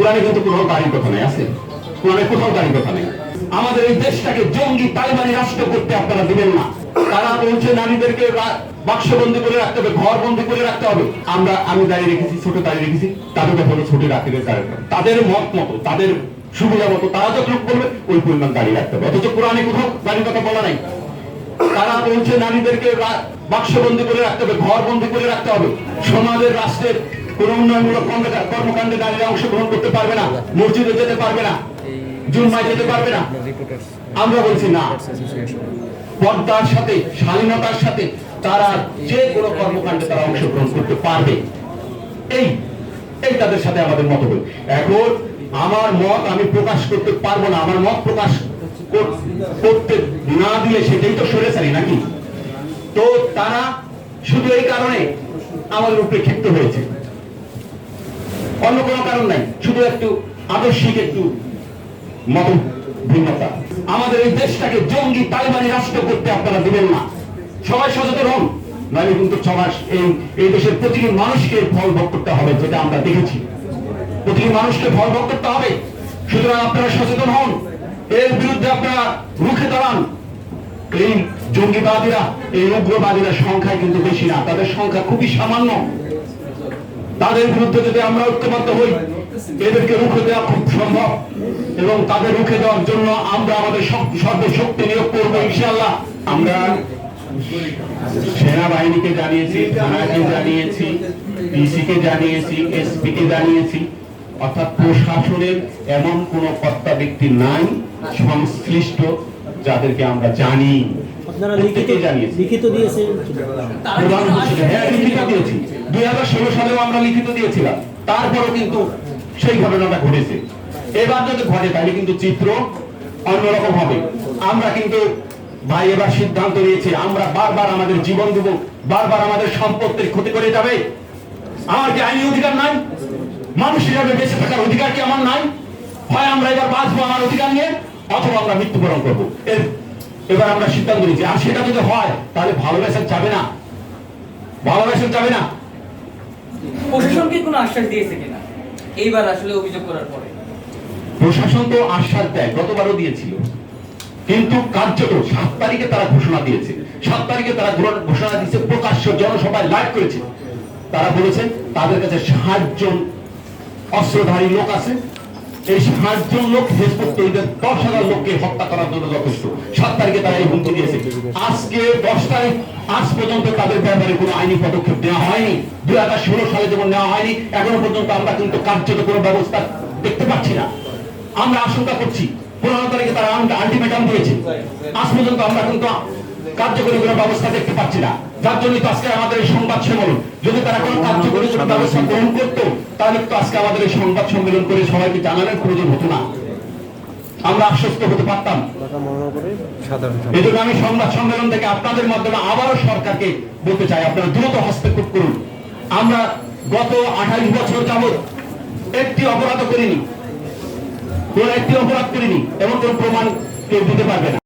কোরআনে কিন্তু কোথাও গাড়ির কথা নেই, আছে? কোরআনে কোথাও গাড়ির কথা নেই। আমাদের এই দেশটাকে জঙ্গি, তালিবানি রাষ্ট্র করতে আপনারা দিবেন না। তারা বলছে, নারীদেরকে বাক্সবন্দি করে রাখতে হবে, ঘর বন্দি করে রাখতে হবে। আমরা, আমি দাঁড়িয়ে রেখেছি, ছোট দাঁড়িয়ে রেখেছি, তাদের হলো ছোট রাখতে তাদের মত মতো, তাদের সুবিধা মতো, তারা যতটুকু বলবে, ওই পরিমাণ দাঁড়িয়ে রাখতে হবে। অথচ কোরআনে কোথাও গাড়ির কথা বলা নাই। তারা বলছে, নারীদেরকে বাক্সবন্দি করে রাখতে হবে, ঘর বন্দি করে রাখতে হবে। সমাজের রাষ্ট্রের কোন উন্নয়নমূলক কর্মকাণ্ডে নারীরা অংশগ্রহণ করতে পারবে না, মসজিদে যেতে পারবে না, জুম্মায় যেতে পারবে না। আমরা বলছি না। পর্দার সাথে স্বাধীনতার সাথে তারা যে কোনো কর্মকাণ্ডে তারা অংশগ্রহণ করতে পারবে। এই এই তাদের সাথে আমাদের মত মতভেদ এখন আমার মত আমি প্রকাশ করতে পারব না, আমার মত প্রকাশ কর- করতে না দিলে সেটাই তো সরে সারি নাকি? তো তারা শুধু এই কারণে আমাদের উপরে ক্ষিপ্ত হয়েছে। অন্য কোনো কারণ নাই, শুধু একটু আদর্শিক একটু মত ভিন্নতা। আমাদের এই দেশটাকে জঙ্গি তালিবানি রাষ্ট্র করতে আপনারা দিবেন না। সবাই সচেতন হন, নাহলে কিন্তু সমাজ এই এই দেশের প্রতিটি মানুষকে ফল ভোগ করতে হবে, যেটা আমরা দেখেছি। প্রতিটি মানুষকে ফল ভোগ করতে হবে। সুতরাং আপনারা সচেতন হন, এর বিরুদ্ধে আপনারা রুখে দাঁড়ান। এই জঙ্গিবাদীরা, এই উগ্রবাদীরা সংখ্যায় কিন্তু বেশি না, তাদের সংখ্যা খুবই সামান্য। তাদের বিরুদ্ধে যদি আমরা ঐক্যবদ্ধ হই, এদেরকে রুখে দেওয়া খুব সম্ভব। এবং তাদের রুখে দেওয়ার জন্য আমরা আমাদের সর্বশক্তি নিয়োগ করব, ইনশাআল্লাহ। আমরা সেনাবাহিনীকে জানিয়েছি, থানাকে জানিয়েছি ডিসি কে জানিয়েছি এসপি কে জানিয়েছি। অর্থাৎ প্রশাসনের এমন কোন কর্তা ব্যক্তি নাই, সংশ্লিষ্ট, যাদেরকে আমরা জানি। আপনারা লিখিত লিখিত হ্যাঁ দিয়েছি। দুই হাজার ষোলো সালেও আমরা লিখিত দিয়েছিলাম। তারপরও কিন্তু সেই ঘটনাটা ঘটেছে। এবার যদি ঘটে তাহলে কিন্তু চিত্র অন্যরকম হবে আমরা কিন্তু ভাই এবার সিদ্ধান্ত নিয়েছি। আমরা বারবার আমাদের জীবন দেব বারবার আমাদের সম্পত্তির ক্ষতি করে যাবে। আমার কি আইনি অধিকার নাই? মানুষ হিসাবে বেঁচে থাকার অধিকার কি আমার নাই? হয় আমরা এবার বাঁচবো আমার অধিকার নিয়ে অথবা আমরা মৃত্যুবরণ করব। এর এবার আমরা সিদ্ধান্ত নিয়েছি আর সেটা যদি হয় তাহলে ভালোবাসা যাবে না। ভালোবাসা যাবে না। প্রশাসনকে কোনো আশ্বাস দিয়েছে কিনা? এইবার আসলে অভিযোগ করার পরে। প্রশাসন তো আশ্বাস দেয় গতবারও দিয়েছিল। কিন্তু কার্যত সাত তারিখে তারা ঘোষণা দিয়েছে। সাত তারিখে তারা ঘোষণা- দিয়েছে প্রকাশ্য জনসভায় লাইভ করেছে। তারা বলেছে তাদের কাছে ষাট জন অস্ত্রধারী লোক আছে। এই ষাট জন লোক ফেসবুক তৈরিদের দশ হাজার লোককে হত্যা করার জন্য যথেষ্ট। সাত তারিখে তারা এই হুমকি দিয়েছে। আজকে দশ তারিখ, আজ পর্যন্ত তাদের ব্যাপারে কোনো আইনি পদক্ষেপ নেওয়া হয়নি। দুই হাজার ষোলো সালে যেমন নেওয়া হয়নি, এখনও পর্যন্ত আমরা কিন্তু কার্যত কোনো ব্যবস্থা দেখতে পাচ্ছি না। আমরা আশঙ্কা করছি, পনেরো তারিখে তারা আলটিমেটাম দিয়েছে। আজ পর্যন্ত আমরা কিন্তু কার্যকরী কোনো ব্যবস্থা দেখতে পাচ্ছি না। যার জন্য তো আজকে আমাদের এই সংবাদ সম্মেলন। যদি তারা কোনো কার্যকরী কোনো ব্যবস্থা গ্রহণ করতো, তাহলে তো আজকে আমাদের এই সংবাদ সম্মেলন করে সবাইকে জানানোর প্রয়োজন হতো না। আমরা আশ্বস্ত হতে পারতাম। এই জন্য আমি সংবাদ সম্মেলন থেকে আপনাদের মাধ্যমে আবারও সরকারকে বলতে চাই, আপনারা দ্রুত হস্তক্ষেপ করুন। আমরা গত আঠাইশ বছর যাবৎ একটি অপরাধ করিনি। কোন একটি অপরাধ করিনি, এমন কোন প্রমাণ কেউ দিতে পারবে না।